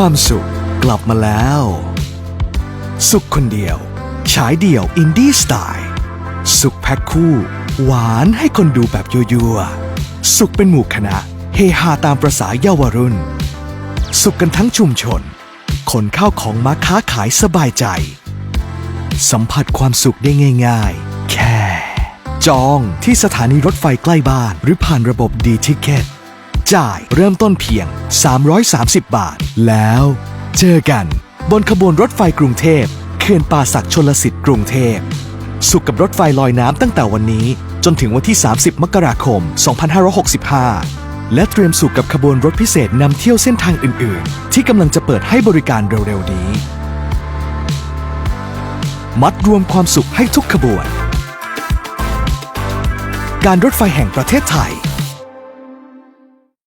ความสุขกลับมาแล้ว สุขคนเดียว ฉายเดี่ยวอินดี้สไตล์สุขแพ็คคู่ หวานให้คนดูแบบยั่วๆสุขเป็นหมู่คณะ เฮฮาตามประษาเยาวรุ่น สุขกันทั้งชุมชน คนเข้าของมาค้าขายสบายใจ สัมผัสความสุขได้ง่าย ๆ แค่ จองที่สถานีรถไฟใกล้บ้านหรือผ่านระบบดีทิเกต จ่ายเริ่มต้นเพียง 330 บาท แล้ว เจอกัน บนขบวนรถไฟกรุงเทพเขื่อนป่าศักดิ์ชนลสิทธิ์กรุงเทพ สุขกับรถไฟลอยน้ำตั้งแต่วันนี้ จนถึงวันที่ 30 มกราคม 2565 และเตรียมสุขกับขบวนรถพิเศษนำเที่ยวเส้นทางอื่น ๆ ที่กำลังจะเปิดให้บริการเร็ว ๆ นี้ มัดรวมความสุขให้ทุกขบวน การรถไฟแห่งประเทศไทย